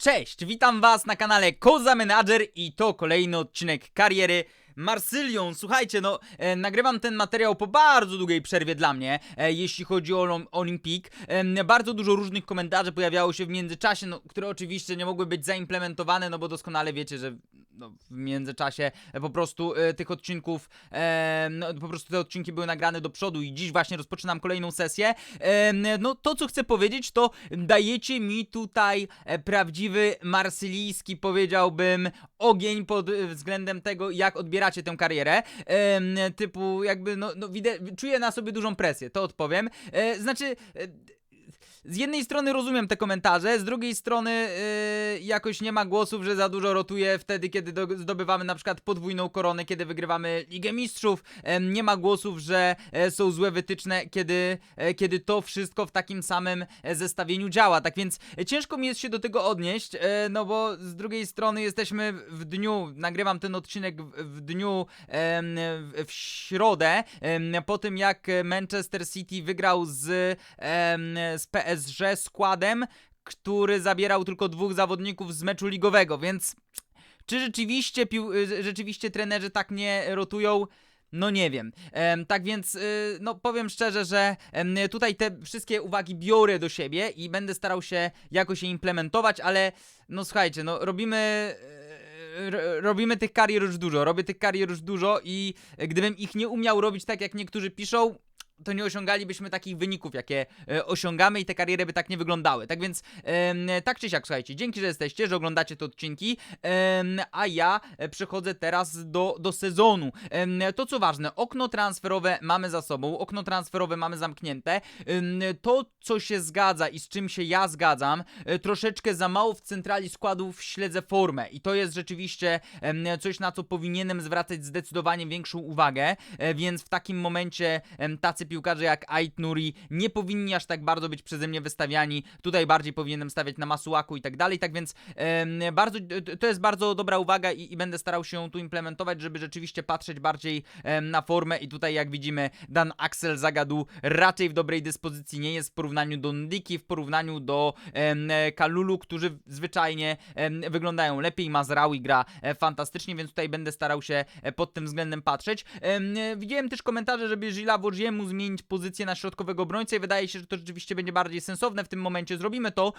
Cześć, witam was na kanale Koza Manager i to kolejny odcinek kariery Marsylią. Słuchajcie, no, e, nagrywam ten materiał po bardzo długiej przerwie dla mnie, e, jeśli chodzi o Olim- Olimpik. E, bardzo dużo różnych komentarzy pojawiało się w międzyczasie, no, które oczywiście nie mogły być zaimplementowane, no bo doskonale wiecie, że no, w międzyczasie e, po prostu e, tych odcinków, e, no, po prostu te odcinki były nagrane do przodu i dziś właśnie rozpoczynam kolejną sesję. E, no to co chcę powiedzieć to dajecie mi tutaj e, prawdziwy marsylijski powiedziałbym ogień pod e, względem tego jak odbieracie tę karierę. E, typu jakby no, no widzę, czuję na sobie dużą presję, to odpowiem. E, znaczy e, z jednej strony rozumiem te komentarze, z drugiej strony yy, jakoś nie ma głosów, że za dużo rotuje wtedy, kiedy do, zdobywamy na przykład podwójną koronę, kiedy wygrywamy Ligę Mistrzów. Em, nie ma głosów, że e, są złe wytyczne, kiedy, e, kiedy to wszystko w takim samym e, zestawieniu działa. Tak więc e, ciężko mi jest się do tego odnieść, e, no bo z drugiej strony jesteśmy w dniu, nagrywam ten odcinek w, w dniu em, w, w środę, em, po tym jak Manchester City wygrał z, em, z PSG składem, który zabierał tylko dwóch zawodników z meczu ligowego, więc czy rzeczywiście, y, rzeczywiście trenerzy tak nie rotują? No nie wiem. Em, tak więc, y, no powiem szczerze, że tutaj te wszystkie uwagi biorę do siebie i będę starał się jakoś je implementować, ale no słuchajcie, no robimy... y, Robimy tych karier już dużo, robię tych karier już dużo i gdybym ich nie umiał robić tak jak niektórzy piszą, to nie osiągalibyśmy takich wyników, jakie e, osiągamy i te kariery by tak nie wyglądały. Tak więc, em, tak czy siak, słuchajcie, dzięki, że jesteście, że oglądacie te odcinki, em, a ja e, przechodzę teraz do, do sezonu. Em, to co ważne, okno transferowe mamy za sobą, okno transferowe mamy zamknięte. Em, to, co się zgadza i z czym się ja zgadzam, e, troszeczkę za mało w centrali składów śledzę formę i to jest rzeczywiście em, coś, na co powinienem zwracać zdecydowanie większą uwagę, e, więc w takim momencie em, tacy piłkarze jak Ait Nuri nie powinni aż tak bardzo być przeze mnie wystawiani. Tutaj bardziej powinienem stawiać na Masuaku i tak dalej. Tak więc em, bardzo, to jest bardzo dobra uwaga i, i będę starał się ją tu implementować, żeby rzeczywiście patrzeć bardziej em, na formę. I tutaj, jak widzimy, Dan Axel Zagadu raczej w dobrej dyspozycji nie jest w porównaniu do Ndiki, w porównaniu do e, Kalulu, którzy zwyczajnie em, wyglądają lepiej. Mazraoui gra e, fantastycznie, więc tutaj będę starał się e, pod tym względem patrzeć. E, widziałem też komentarze, żeby Gila Wodziemu zmienić pozycję na środkowego obrońcę i wydaje się, że to rzeczywiście będzie bardziej sensowne w tym momencie. Zrobimy to.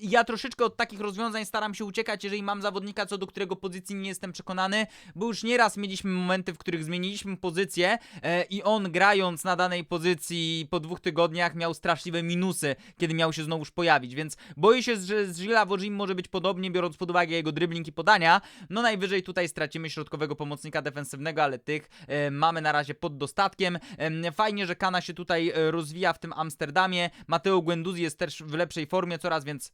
Ja troszeczkę od takich rozwiązań staram się uciekać, jeżeli mam zawodnika, co do którego pozycji nie jestem przekonany, bo już nieraz mieliśmy momenty, w których zmieniliśmy pozycję e, i on grając na danej pozycji po dwóch tygodniach miał straszliwe minusy, kiedy miał się znowuż pojawić, więc boję się, że z Gila Wodzim może być podobnie, biorąc pod uwagę jego dribbling i podania. No najwyżej tutaj stracimy środkowego pomocnika defensywnego, ale tych e, mamy na razie pod dostatkiem. Em, Że Kana się tutaj e, rozwija w tym Amsterdamie. Mateo Guendouzi jest też w lepszej formie coraz, więc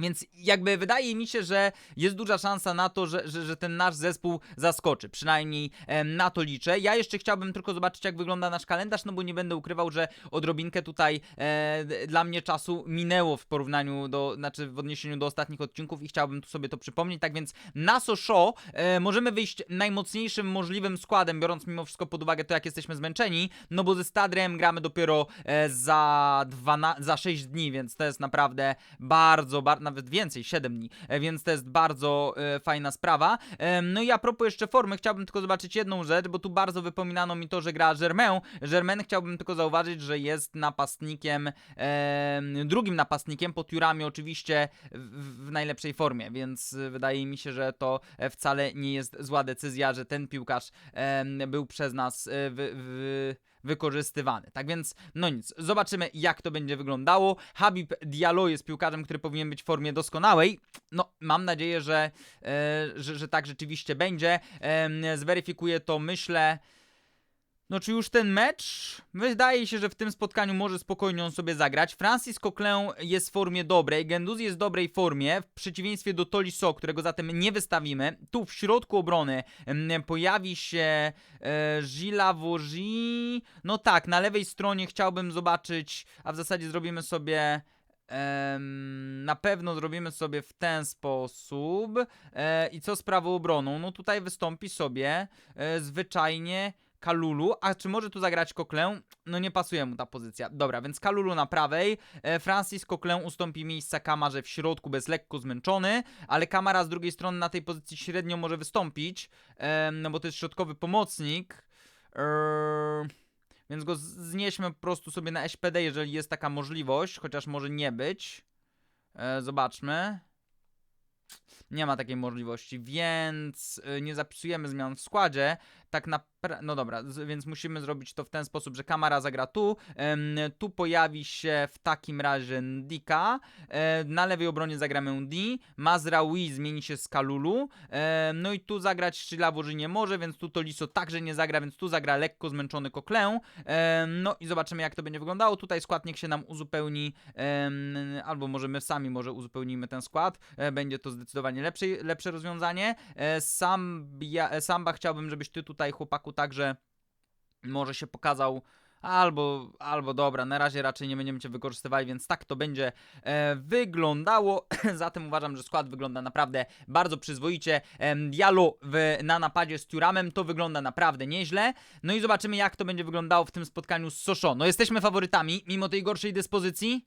więc jakby wydaje mi się, że jest duża szansa na to, że, że, że ten nasz zespół zaskoczy. Przynajmniej na to liczę. Ja jeszcze chciałbym tylko zobaczyć, jak wygląda nasz kalendarz, no bo nie będę ukrywał, że odrobinkę tutaj e, dla mnie czasu minęło w porównaniu do, znaczy w odniesieniu do ostatnich odcinków i chciałbym tu sobie to przypomnieć. Tak więc na Sosho e, możemy wyjść najmocniejszym możliwym składem, biorąc mimo wszystko pod uwagę to, jak jesteśmy zmęczeni, no bo ze Stadrem gramy dopiero e, za, 12, za 6 dni, więc to jest naprawdę bardzo, bar, nawet więcej, 7 dni, e, więc to jest bardzo e, fajna sprawa. Em, no i a propos jeszcze formy, chciałbym tylko zobaczyć jedną rzecz, bo tu bardzo wypominano mi to, że gra Germain. Germain chciałbym tylko zauważyć, że jest napastnikiem, em, drugim napastnikiem, pod Jurami oczywiście w, w najlepszej formie, więc e, wydaje mi się, że to e, wcale nie jest zła decyzja, że ten piłkarz em, był przez nas e, wy, wy, wykorzystywany. Tak więc, no nic, zobaczymy jak to będzie wyglądało. Habib Diallo jest piłkarzem, który powinien być w formie doskonałej. No, mam nadzieję, że, e, że, że tak rzeczywiście będzie. Zweryfikuję to, myślę. No czy już ten mecz? Wydaje się, że w tym spotkaniu może spokojnie on sobie zagrać. Francis Coquelin jest w formie dobrej, Gendouzi jest w dobrej formie, w przeciwieństwie do Tolisso, którego zatem nie wystawimy. Tu w środku obrony em, pojawi się e, Gila. No tak, na lewej stronie chciałbym zobaczyć, a w zasadzie zrobimy sobie... Na pewno zrobimy sobie w ten sposób. E, I co z prawą obroną? No tutaj wystąpi sobie e, zwyczajnie Kalulu, a czy może tu zagrać Coquelin? No nie pasuje mu ta pozycja. Dobra, więc Kalulu na prawej, e, Francis Coquelin ustąpi miejsca Kamarze w środku, bez lekko zmęczony, ale Kamara z drugiej strony na tej pozycji średnio może wystąpić, no bo to jest środkowy pomocnik. Więc go znieśmy po prostu sobie na SPD, jeżeli jest taka możliwość, chociaż może nie być. E, zobaczmy. Nie ma takiej możliwości, więc y, nie zapisujemy zmian w składzie. Tak naprawdę. No dobra, więc musimy zrobić to w ten sposób, że kamera zagra tu. tu pojawi się w takim razie Ndika. Na lewej obronie zagramy Ndi. Mazraoui zmieni się z Kalulu. No i tu zagrać Shilawoży nie może, więc tu Toliso także nie zagra, więc tu zagra lekko zmęczony. E, no i zobaczymy jak to będzie wyglądało. Tutaj skład niech się nam uzupełni, albo może my sami może uzupełnimy ten skład. E, będzie to zdecydowanie lepsze, lepsze rozwiązanie. E, Sambia, e, Samba chciałbym, żebyś ty tutaj chłopaku także może się pokazał. Albo, albo dobra, na razie raczej nie będziemy cię wykorzystywali, więc tak to będzie e, wyglądało. Zatem uważam, że skład wygląda naprawdę bardzo przyzwoicie. Em, Diallo w, na napadzie z Turamem to wygląda naprawdę nieźle. No i zobaczymy, jak to będzie wyglądało w tym spotkaniu z Sochaux. No jesteśmy faworytami, mimo tej gorszej dyspozycji.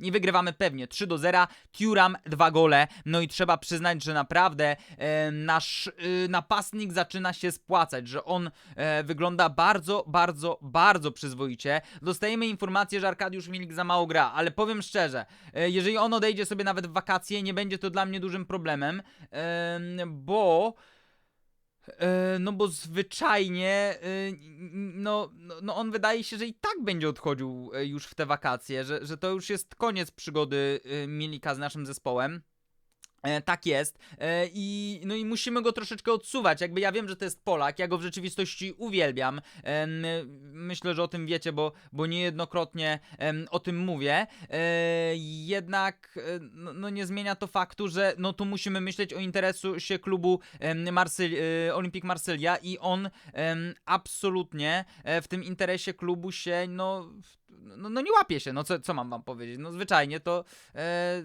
I wygrywamy pewnie 3 do 0. Turam dwa gole. No i trzeba przyznać, że naprawdę e, nasz y, napastnik zaczyna się spłacać, że on e, wygląda bardzo, bardzo, bardzo przyzwoicie. Dostajemy informację, że Arkadiusz Milik za mało gra, ale powiem szczerze, e, jeżeli on odejdzie sobie nawet w wakacje, nie będzie to dla mnie dużym problemem, em, bo. E, No bo zwyczajnie, e, no, no, no on wydaje się, że i tak będzie odchodził e, już w te wakacje, że, że to już jest koniec przygody Milika z naszym zespołem. E, tak jest. E, I, no i musimy go troszeczkę odsuwać. Jakby ja wiem, że to jest Polak, ja go w rzeczywistości uwielbiam. Em, myślę, że o tym wiecie, bo, bo niejednokrotnie o tym mówię. E, jednak e, no, no nie zmienia to faktu, że no tu musimy myśleć o interesie klubu em, Marsyl, e, Olympique Marsylia i on absolutnie e, w tym interesie klubu się no, no, no nie łapie się, no co, co mam wam powiedzieć? No zwyczajnie to, e,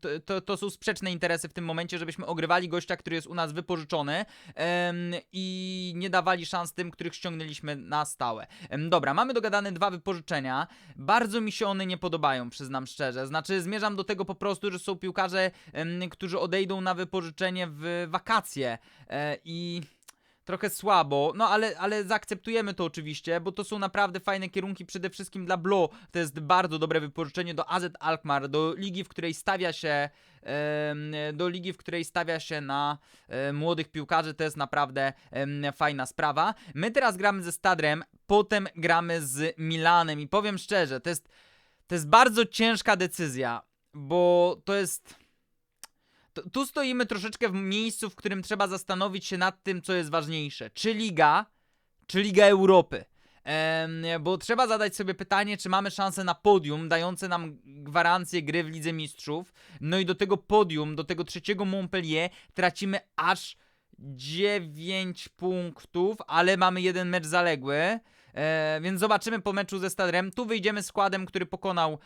to, to, to, są sprzeczne interesy w tym momencie, żebyśmy ogrywali gościa, który jest u nas wypożyczony em, i nie dawali szans tym, których ściągnęliśmy na stałe. Em, dobra, mamy dogadane dwa wypożyczenia. Bardzo mi się one nie podobają, przyznam szczerze. Znaczy, zmierzam do tego po prostu, że są piłkarze, em, którzy odejdą na wypożyczenie w wakacje e, i trochę słabo, no ale, ale zaakceptujemy to oczywiście, bo to są naprawdę fajne kierunki, przede wszystkim dla Blo. To jest bardzo dobre wypożyczenie do AZ Alkmaar, do ligi, w której stawia się do ligi, w której stawia się na młodych piłkarzy, to jest naprawdę fajna sprawa. My teraz gramy ze Stadrem, potem gramy z Milanem i powiem szczerze, to jest, to jest bardzo ciężka decyzja, bo to jest... Tu- stoimy troszeczkę w miejscu, w którym trzeba zastanowić się nad tym, co jest ważniejsze. Czy Liga, czy Liga Europy? Bo trzeba zadać sobie pytanie, czy mamy szansę na podium, dające nam gwarancję gry w Lidze Mistrzów. No i do tego podium, do tego trzeciego Montpellier tracimy aż 9 punktów, ale mamy jeden mecz zaległy. E, więc zobaczymy po meczu ze Stadrem. Tu wyjdziemy składem, który pokonał.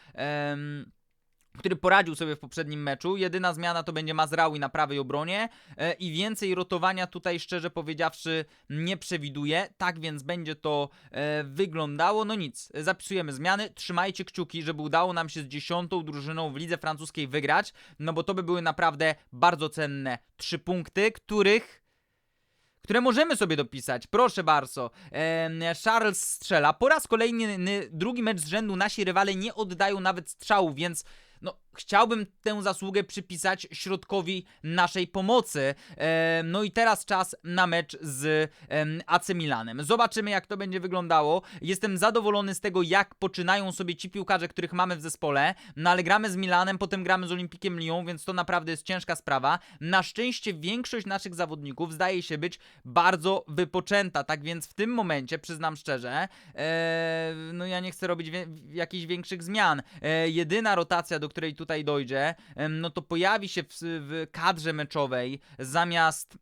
Który poradził sobie w poprzednim meczu. Jedyna zmiana to będzie Mazraoui na prawej obronie e, i więcej rotowania tutaj szczerze powiedziawszy nie przewiduję. Tak więc będzie to e, wyglądało. No nic, zapisujemy zmiany. Trzymajcie kciuki, żeby udało nam się z dziesiątą drużyną w lidze francuskiej wygrać, no bo to by były naprawdę bardzo cenne trzy punkty, których które możemy sobie dopisać. Proszę bardzo. Em, Charles strzela. Po raz kolejny drugi mecz z rzędu nasi rywale nie oddają nawet strzału, więc no, chciałbym tę zasługę przypisać środkowi naszej pomocy. Em, no i teraz czas na mecz z AC Milanem. Zobaczymy, jak to będzie wyglądało. Jestem zadowolony z tego, jak poczynają sobie ci piłkarze, których mamy w zespole. No ale gramy z Milanem, potem gramy z Olimpikiem Lyon, więc to naprawdę jest ciężka sprawa. Na szczęście większość naszych zawodników zdaje się być bardzo wypoczęta, tak więc w tym momencie, przyznam szczerze, e, no ja nie chcę robić jakichś większych zmian. E, jedyna rotacja, do której tutaj dojdzie, no to pojawi się w, w kadrze meczowej zamiast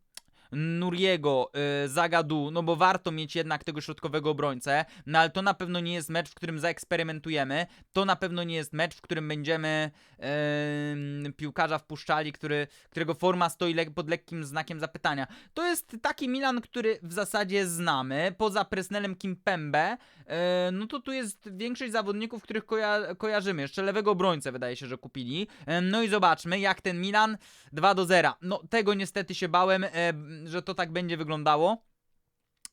Nuriego, y, Zagadu, no bo warto mieć jednak tego środkowego obrońcę, no ale to na pewno nie jest mecz, w którym zaeksperymentujemy, to na pewno nie jest mecz, w którym będziemy em, piłkarza wpuszczali, który, którego forma stoi le pod lekkim znakiem zapytania. To jest taki Milan, który w zasadzie znamy, poza Presnelem Kimpembe, e, no to tu jest większość zawodników, których koja kojarzymy, jeszcze lewego obrońcę wydaje się, że kupili, E, no i zobaczmy jak ten Milan 2 do 0, no tego niestety się bałem, e, że to tak będzie wyglądało.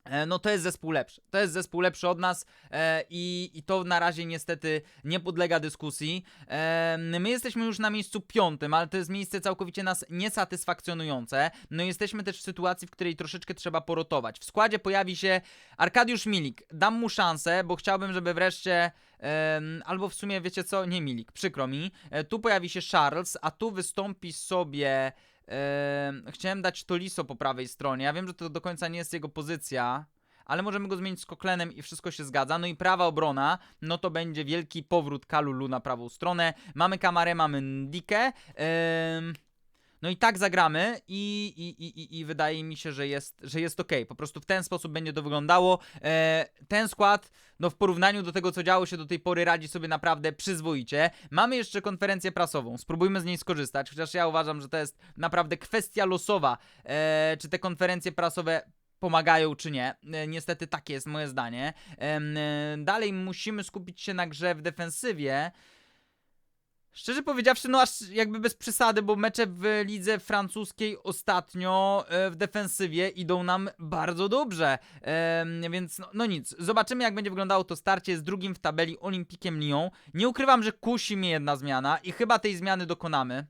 E, No to jest zespół lepszy. To jest zespół lepszy od nas e, i, i to na razie niestety nie podlega dyskusji. E, my jesteśmy już na miejscu piątym, ale to jest miejsce całkowicie nas niesatysfakcjonujące. No jesteśmy też w sytuacji, w której troszeczkę trzeba porotować. W składzie pojawi się Arkadiusz Milik. Dam mu szansę, bo chciałbym, żeby wreszcie em, albo w sumie wiecie co, nie Milik, przykro mi. E, tu pojawi się Charles, a tu wystąpi sobie Chciałem dać Toliso po prawej stronie. Ja wiem, że to do końca nie jest jego pozycja, ale możemy go zmienić z Koklenem i wszystko się zgadza. No i prawa obrona, no to będzie wielki powrót Kalulu na prawą stronę. Mamy Kamarę, mamy Ndikę. Ehm, no i tak zagramy i, i, i, i- wydaje mi się, że jest, że jest ok. Po prostu w ten sposób będzie to wyglądało. E, ten skład, no w porównaniu do tego, co działo się do tej pory, radzi sobie naprawdę przyzwoicie. Mamy jeszcze konferencję prasową. Spróbujmy z niej skorzystać, chociaż ja uważam, że to jest naprawdę kwestia losowa, e, czy te konferencje prasowe pomagają czy nie. E, niestety takie jest moje zdanie. E, dalej musimy skupić się na grze w defensywie. Szczerze powiedziawszy, no aż jakby bez przesady, bo mecze w lidze francuskiej ostatnio e, w defensywie idą nam bardzo dobrze. Em, więc no, no nic, zobaczymy jak będzie wyglądało to starcie z drugim w tabeli Olimpikiem Lyon. Nie ukrywam, że kusi mnie jedna zmiana i chyba tej zmiany dokonamy.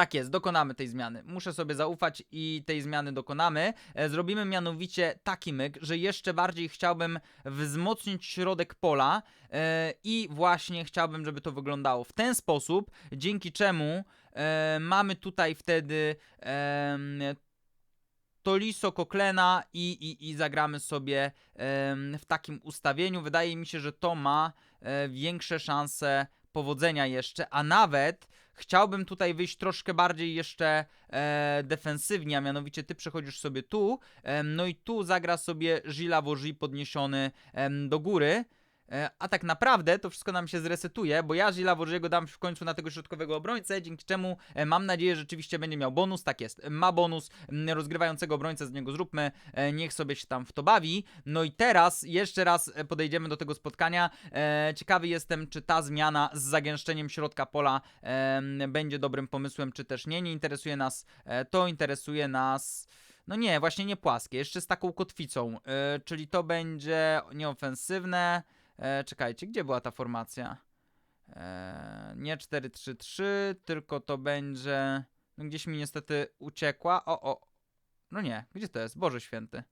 Tak jest, dokonamy tej zmiany. Muszę sobie zaufać i tej zmiany dokonamy. E, Zrobimy mianowicie taki myk, że jeszcze bardziej chciałbym wzmocnić środek pola e, i właśnie chciałbym, żeby to wyglądało w ten sposób, dzięki czemu e, mamy tutaj wtedy Toliso, Koklena i, i, i zagramy sobie w takim ustawieniu. Wydaje mi się, że to ma większe szanse powodzenia jeszcze, a nawet chciałbym tutaj wyjść troszkę bardziej jeszcze e, defensywnie, a mianowicie ty przechodzisz sobie tu, em, no i tu zagra sobie Gila Woży podniesiony em, do góry. E, A tak naprawdę to wszystko nam się zresetuje, bo ja Gila Wożyego dam w końcu na tego środkowego obrońcę, dzięki czemu e, mam nadzieję, że rzeczywiście będzie miał bonus. Tak jest, ma bonus rozgrywającego obrońcę, z niego zróbmy, e, niech sobie się tam w to bawi. No i teraz jeszcze raz podejdziemy do tego spotkania. Ciekawy jestem, czy ta zmiana z zagęszczeniem środka pola będzie dobrym pomysłem, czy też nie. Nie interesuje nas to, interesuje nas. No nie, właśnie nie płaskie, jeszcze z taką kotwicą, czyli to będzie nieofensywne. E, czekajcie, gdzie była ta formacja? E, nie 4-3-3, tylko to będzie. No gdzieś mi niestety uciekła. O, o. No nie, gdzie to jest? Boże święty.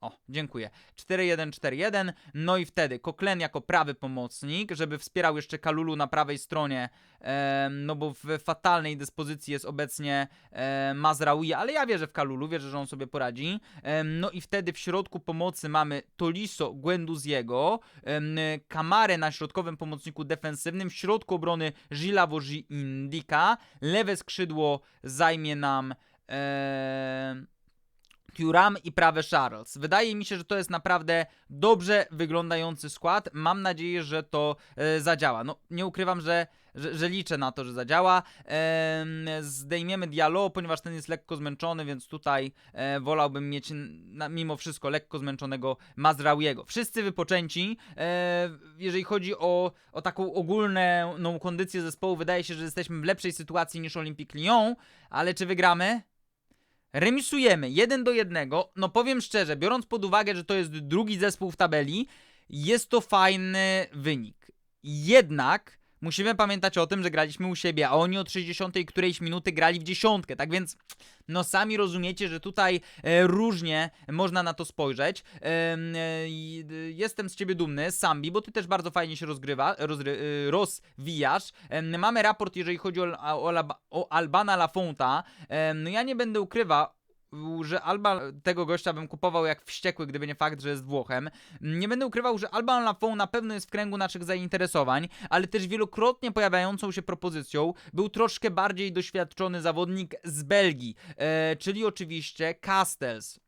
O, dziękuję. 4-1-4-1. No i wtedy Koklen jako prawy pomocnik, żeby wspierał jeszcze Kalulu na prawej stronie. em, no bo w fatalnej dyspozycji jest obecnie e, Mazraoui, ale ja wierzę w Kalulu, wierzę, że on sobie poradzi. Em, no i wtedy w środku pomocy mamy Toliso Guenduziego, em, Kamarę na środkowym pomocniku defensywnym, w środku obrony Gila Woży Indika, lewe skrzydło zajmie nam em, Thuram i prawe Charles. Wydaje mi się, że to jest naprawdę dobrze wyglądający skład. Mam nadzieję, że to e, zadziała. No, nie ukrywam, że, że, że liczę na to, że zadziała. Em, zdejmiemy Diallo, ponieważ ten jest lekko zmęczony, więc tutaj e, wolałbym mieć na, mimo wszystko lekko zmęczonego Mazraouiego. Wszyscy wypoczęci. E, jeżeli chodzi o, o taką ogólną kondycję zespołu, wydaje się, że jesteśmy w lepszej sytuacji niż Olympique Lyon, ale czy wygramy? Remisujemy 1 do 1. No powiem szczerze, biorąc pod uwagę, że to jest drugi zespół w tabeli, jest to fajny wynik. Jednak musimy pamiętać o tym, że graliśmy u siebie, a oni od 60 którejś minuty grali w dziesiątkę. Tak więc, no sami rozumiecie, że tutaj e, różnie można na to spojrzeć. E, y, jestem z ciebie dumny, Sambi, bo ty też bardzo fajnie się rozgrywa, rozry, y, rozwijasz. Em, mamy raport, jeżeli chodzi o, o, o Albana Lafonta. Em, no ja nie będę ukrywał, że Alba tego gościa bym kupował jak wściekły, gdyby nie fakt, że jest Włochem. Nie będę ukrywał, że Alba Lafont na pewno jest w kręgu naszych zainteresowań, ale też wielokrotnie pojawiającą się propozycją był troszkę bardziej doświadczony zawodnik z Belgii, e, czyli oczywiście Castells.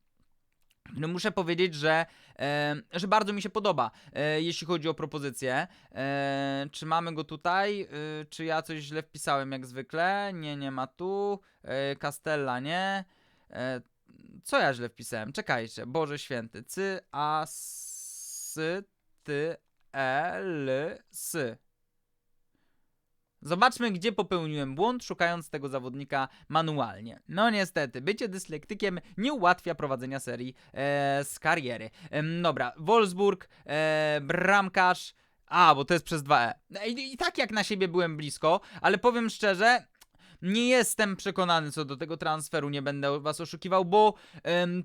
No muszę powiedzieć, że, e, że bardzo mi się podoba, e, jeśli chodzi o propozycję. E, czy mamy go tutaj? E, czy ja coś źle wpisałem jak zwykle? Nie, nie ma tu. E, Castella nie. E, co ja źle wpisałem? Czekajcie, Boże Święty. Cy, a, s, ty, e, l, s. Zobaczmy, gdzie popełniłem błąd, szukając tego zawodnika manualnie. No niestety, bycie dyslektykiem nie ułatwia prowadzenia serii e, z kariery. Em, dobra, Wolfsburg, e, bramkarz. A, bo to jest przez 2E. I, I tak jak na siebie byłem blisko, ale powiem szczerze, nie jestem przekonany co do tego transferu, nie będę was oszukiwał, bo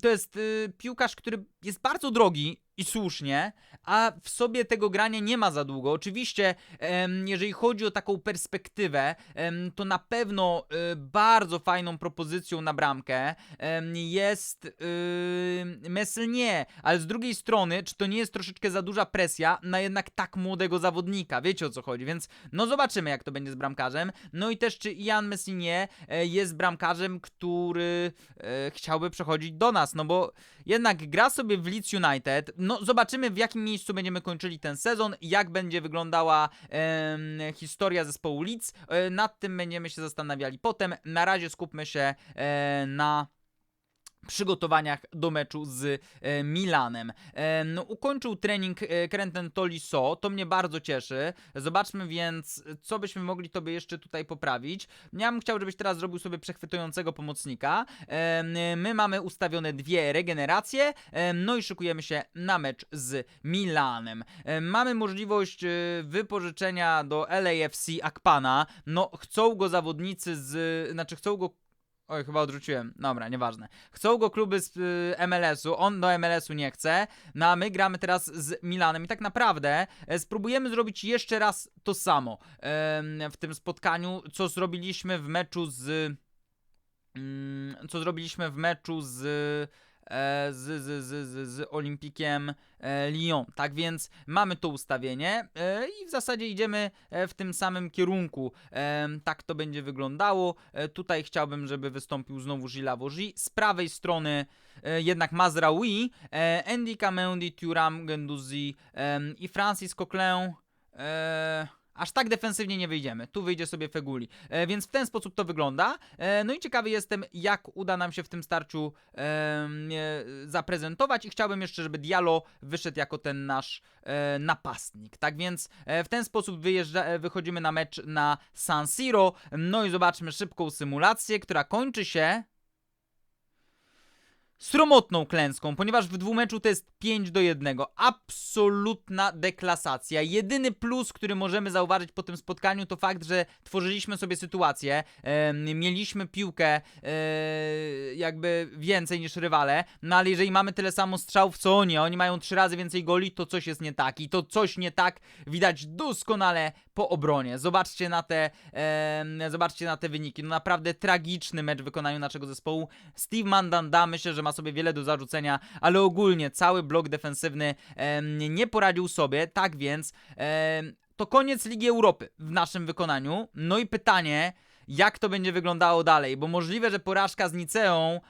to jest y, piłkarz, który jest bardzo drogi i słusznie, a w sobie tego grania nie ma za długo. Oczywiście, jeżeli chodzi o taką perspektywę, to na pewno y, bardzo fajną propozycją na bramkę jest y, Meslier, ale z drugiej strony, czy to nie jest troszeczkę za duża presja na jednak tak młodego zawodnika? Wiecie o co chodzi, więc no zobaczymy jak to będzie z bramkarzem. No i też czy Ian Messinier e, jest bramkarzem, który e, chciałby przechodzić do nas, no bo jednak gra sobie w Leeds United. No zobaczymy w jakim miejscu będziemy kończyli ten sezon, jak będzie wyglądała historia zespołu Leeds. E, nad tym będziemy się zastanawiali potem. Na razie skupmy się e, na przygotowaniach do meczu z e, Milanem. E, no, ukończył trening e, Krenten Tolisso, to mnie bardzo cieszy. Zobaczmy więc, co byśmy mogli tobie jeszcze tutaj poprawić. Ja bym chciał, żebyś teraz zrobił sobie przechwytującego pomocnika. My mamy ustawione dwie regeneracje, no i szykujemy się na mecz z Milanem. Mamy możliwość wypożyczenia do LAFC Akpana. No, chcą go zawodnicy z... znaczy chcą go Oj, chyba odrzuciłem. Dobra, nieważne. Chcą go kluby z y, MLS-u, on do MLS-u nie chce, no a my gramy teraz z Milanem i tak naprawdę e, spróbujemy zrobić jeszcze raz to samo w tym spotkaniu, co zrobiliśmy w meczu z... Mm, co zrobiliśmy w meczu z... e, Z, z, z, z, Olimpikiem e, Lyon. Tak więc mamy to ustawienie e, i w zasadzie idziemy w tym samym kierunku. Tak to będzie wyglądało. Tutaj chciałbym, żeby wystąpił znowu Gila Vogi. Z prawej strony jednak Mazraoui, Andy Kamendi, Thuram, Gendouzi e, i Francis Coquelin. Aż tak defensywnie nie wyjdziemy. Tu wyjdzie sobie Feguli. E, więc w ten sposób to wygląda. E, no i ciekawy jestem, jak uda nam się w tym starciu e, zaprezentować. I chciałbym jeszcze, żeby Diallo wyszedł jako ten nasz e, napastnik. Tak więc e, w ten sposób wyjeżdża, e, wychodzimy na mecz na San Siro. No i zobaczmy szybką symulację, która kończy się sromotną klęską, ponieważ w dwumeczu to jest 5 do 1. Absolutna deklasacja. Jedyny plus, który możemy zauważyć po tym spotkaniu, to fakt, że tworzyliśmy sobie sytuację, em, mieliśmy piłkę e, jakby więcej niż rywale, no ale jeżeli mamy tyle samo strzałów co oni, a oni mają trzy razy więcej goli, to coś jest nie tak. I to coś nie tak widać doskonale po obronie. Zobaczcie na te, em, zobaczcie na te wyniki. No naprawdę tragiczny mecz w wykonaniu naszego zespołu. Steve Mandanda myślę, że ma sobie wiele do zarzucenia, ale ogólnie cały blok defensywny em, nie poradził sobie, tak więc em, to koniec Ligi Europy w naszym wykonaniu. No i pytanie, jak to będzie wyglądało dalej, bo możliwe, że porażka z Niceą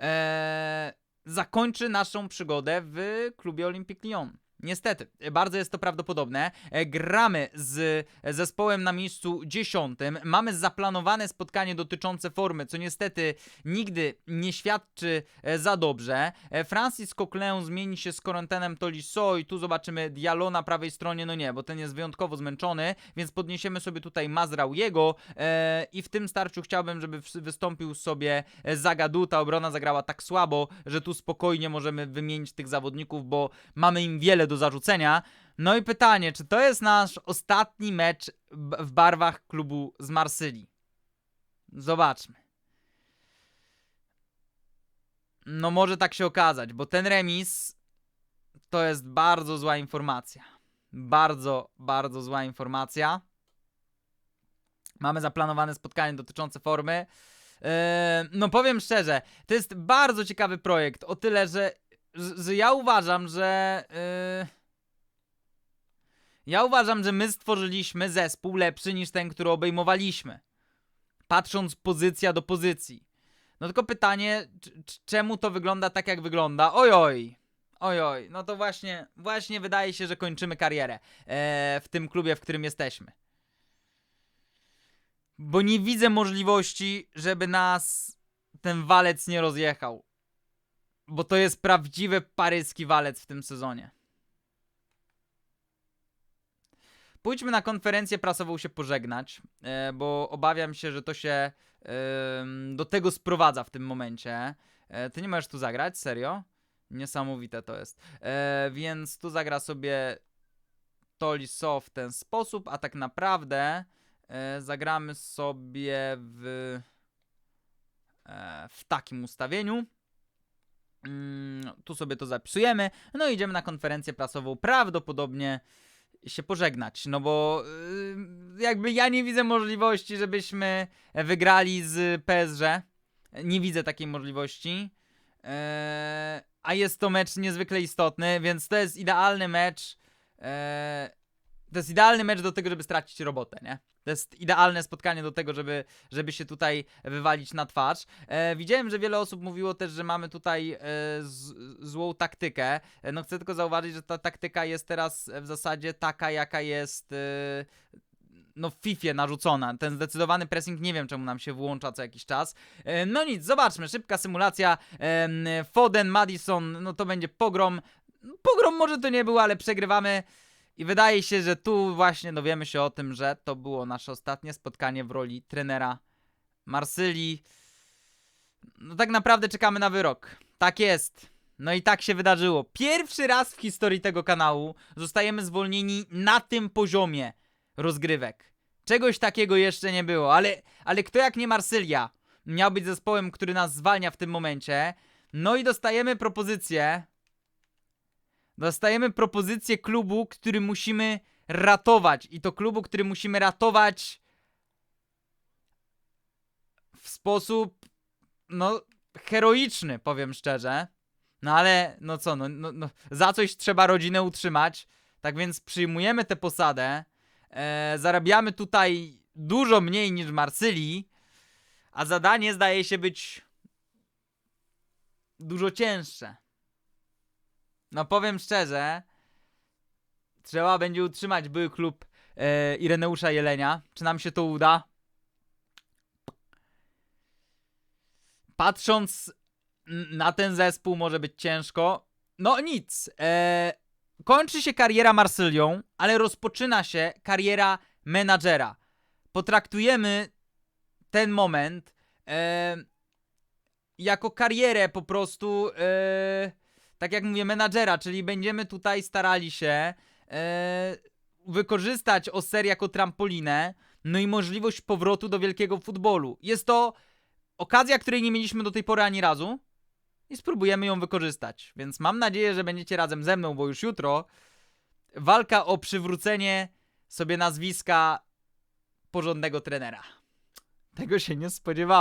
e, zakończy naszą przygodę w klubie Olympique Lyon. Niestety, bardzo jest to prawdopodobne. E, Gramy z zespołem na miejscu dziesiątym. Mamy zaplanowane spotkanie dotyczące formy, co niestety nigdy nie świadczy e, za dobrze. E, Francis Coquelin zmieni się z Corentenem Tolisso i tu zobaczymy Diallo na prawej stronie, no nie, bo ten jest wyjątkowo zmęczony, więc podniesiemy sobie tutaj Mazraouiego e, i w tym starciu chciałbym, żeby wystąpił sobie e, Zagadu. Ta obrona zagrała tak słabo, że tu spokojnie możemy wymienić tych zawodników, bo mamy im wiele do zarzucenia. No i pytanie, czy to jest nasz ostatni mecz w barwach klubu z Marsylii? Zobaczmy. No może tak się okazać, bo ten remis to jest bardzo zła informacja. Bardzo, bardzo zła informacja. Mamy zaplanowane spotkanie dotyczące formy. E, no powiem szczerze, to jest bardzo ciekawy projekt, o tyle, że, ja uważam, że... E, ja uważam, że my stworzyliśmy zespół lepszy niż ten, który obejmowaliśmy. Patrząc pozycja do pozycji. No tylko pytanie, czemu to wygląda tak, jak wygląda? Ojoj. Ojoj, no to właśnie, właśnie wydaje się, że kończymy karierę e, w tym klubie, w którym jesteśmy. Bo nie widzę możliwości, żeby nas ten walec nie rozjechał. Bo to jest prawdziwy paryski walec w tym sezonie. Pójdźmy na konferencję prasową się pożegnać, e, bo obawiam się, że to się do tego sprowadza w tym momencie. E, ty nie możesz tu zagrać? Serio? Niesamowite to jest. E, więc tu zagra sobie Toliso w ten sposób, a tak naprawdę zagramy sobie w, w takim ustawieniu. Mm, tu sobie to zapisujemy. No i idziemy na konferencję prasową. Prawdopodobnie się pożegnać, no bo yy, jakby ja nie widzę możliwości, żebyśmy wygrali z PSG. Nie widzę takiej możliwości. Eee, a jest to mecz niezwykle istotny, więc to jest idealny mecz. Eee, to jest idealny mecz do tego, żeby stracić robotę, nie? To jest idealne spotkanie do tego, żeby, żeby się tutaj wywalić na twarz. E, widziałem, że wiele osób mówiło też, że mamy tutaj e, z, złą taktykę. E, no chcę tylko zauważyć, że ta taktyka jest teraz w zasadzie taka, jaka jest e, no w FIFA narzucona. Ten zdecydowany pressing nie wiem czemu nam się włącza co jakiś czas. E, no nic, zobaczmy, szybka symulacja. Em, Foden, Madison, no to będzie pogrom. Pogrom może to nie był, ale przegrywamy. I wydaje się, że tu właśnie dowiemy się o tym, że to było nasze ostatnie spotkanie w roli trenera Marsylii. No tak naprawdę czekamy na wyrok. Tak jest. No i tak się wydarzyło. Pierwszy raz w historii tego kanału zostajemy zwolnieni na tym poziomie rozgrywek. Czegoś takiego jeszcze nie było, ale, ale kto jak nie Marsylia miał być zespołem, który nas zwalnia w tym momencie. No i dostajemy propozycję. Dostajemy propozycję klubu, który musimy ratować. I to klubu, który musimy ratować w sposób, no, heroiczny, powiem szczerze. No ale, no co, no, no, no za coś trzeba rodzinę utrzymać. Tak więc przyjmujemy tę posadę. E, zarabiamy tutaj dużo mniej niż w Marsylii. A zadanie zdaje się być dużo cięższe. No powiem szczerze, trzeba będzie utrzymać były klub e, Ireneusza Jelenia. Czy nam się to uda? Patrząc na ten zespół może być ciężko. No nic. E, kończy się kariera Marsylią, ale rozpoczyna się kariera menadżera. Potraktujemy ten moment e, jako karierę po prostu, e, tak jak mówię, menadżera, czyli będziemy tutaj starali się e, wykorzystać Oser jako trampolinę, no i możliwość powrotu do wielkiego futbolu. Jest to okazja, której nie mieliśmy do tej pory ani razu i spróbujemy ją wykorzystać. Więc mam nadzieję, że będziecie razem ze mną, bo już jutro walka o przywrócenie sobie nazwiska porządnego trenera. Tego się nie spodziewałem.